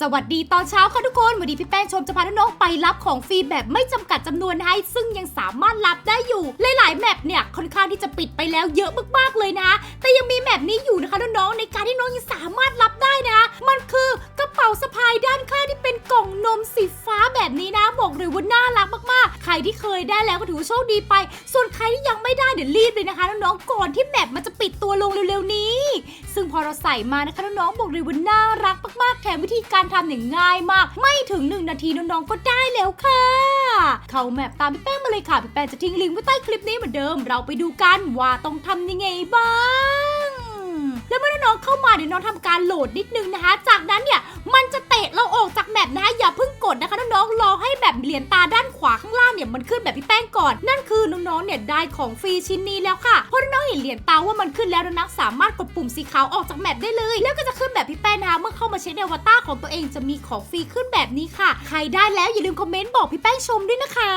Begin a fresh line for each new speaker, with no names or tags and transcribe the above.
สวัสดีตอนเช้าค่ะทุกคน วันนี้พี่แป้งชมจะพาน้องๆไปรับของฟรีแบบไม่จำกัดจำนวนให้ ซึ่งยังสามารถรับได้อยู่ หลายๆแมปเนี่ยค่อนข้างที่จะปิดไปแล้วเยอะมากๆเลยนะแต่ยังมีแมปนี้อยู่นะคะน้องๆในการที่น้องยังสามารถรับได้นะ มันคือกระเป๋าสะพายด้านข้างที่เป็นกล่องนมสีฟ้าแบบนี้นะบอกเลยว่าน่ารักมากๆ ใครที่เคยได้แล้วก็ถือว่าโชคดีไป ส่วนใครที่ยังไม่ได้เดี๋ยวรีบเลยนะคะน้องๆก่อนที่แมปมันจะปิดตัวลงเร็วๆนี้ ซึ่งพอเราใส่มานะคะน้องๆบอกเลยว่าน่ารักมาก วิธีการทำเนี่ยง่ายมาก ไม่ถึง 1 นาทีน้องๆก็ได้แล้วค่ะ เข้าแมปตามพี่แป้งมาเลยค่ะ พี่แป้งจะทิ้งลิงก์ไว้ใต้คลิปนี้เหมือนเดิม เราไปดูกันว่าต้องทำยังไงบ้างแล้วเมื่อน้องๆเข้ามาเดี๋ยวน้องทำการโหลดนิดนึงนะคะ จากนั้นเนี่ยมันจะเตะเราออกจากแมปนะคะอย่าเพิ่งกดนะคะน้องๆรอให้แบบเหรียญตาด้านขวาข้างล่างเนี่ยมันขึ้นแบบพี่แป้งก่อน นั่นคือน้องๆเนี่ยได้ของฟรีชิ้นนี้แล้วค่ะเพราะน้องเห็นเหรียญตาว่ามันขึ้นแล้วน้องสามารถกดปุ่มสีขาวออกจากแมปได้เลย แล้วก็จะขึ้นแบบพี่แป้ง เข้ามาเช็คในอวตารของตัวเองจะมีของฟรีขึ้นแบบนี้ค่ะ ใครได้แล้วอย่าลืมคอมเมนต์บอกพี่แป้งชมด้วยนะคะ